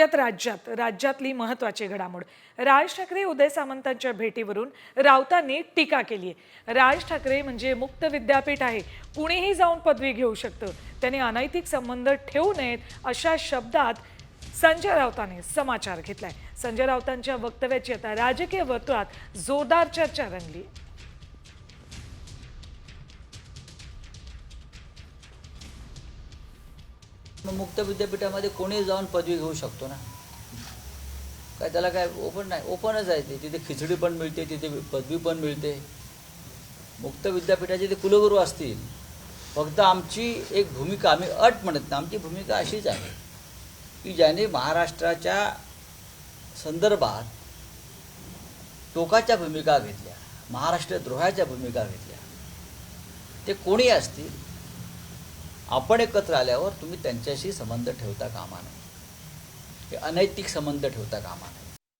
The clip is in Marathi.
वळूयात राज्यात. राज्यातली महत्वाची घडामोड. राज ठाकरे उदय सामंतांच्या भेटीवरून राऊतांनी टीका केली आहे. राज ठाकरे म्हणजे मुक्त विद्यापीठ आहे. कुणीही जाऊन पदवी घेऊ शकतं. त्यांनी अनैतिक संबंध ठेवू नयेत अशा शब्दात संजय राऊतांनी समाचार घेतलाय. संजय राऊतांच्या वक्तव्याची आता राजकीय वर्तुळात जोरदार चर्चा रंगली. मग मुक्त विद्यापीठामध्ये कोणी जाऊन पदवी घेऊ शकतो ना? काय त्याला काय ओपन नाही. ओपनच आहे ते. तिथे खिचडी पण मिळते तिथे पदवी पण मिळते. मुक्त विद्यापीठाचे ते कुलगुरू असतील. फक्त आमची एक भूमिका आम्ही अट म्हणत नाही. आमची भूमिका अशीच आहे. की ज्याने महाराष्ट्राच्या संदर्भात टोकाच्या भूमिका घेतल्या महाराष्ट्र द्रोहाच्या भूमिका घेतल्या ते कोणी असतील? आपण एकत्र आल्यावर तुम्ही त्यांच्याशी संबंध ठेवता कामा नये. अनैतिक संबंध ठेवता कामा नये.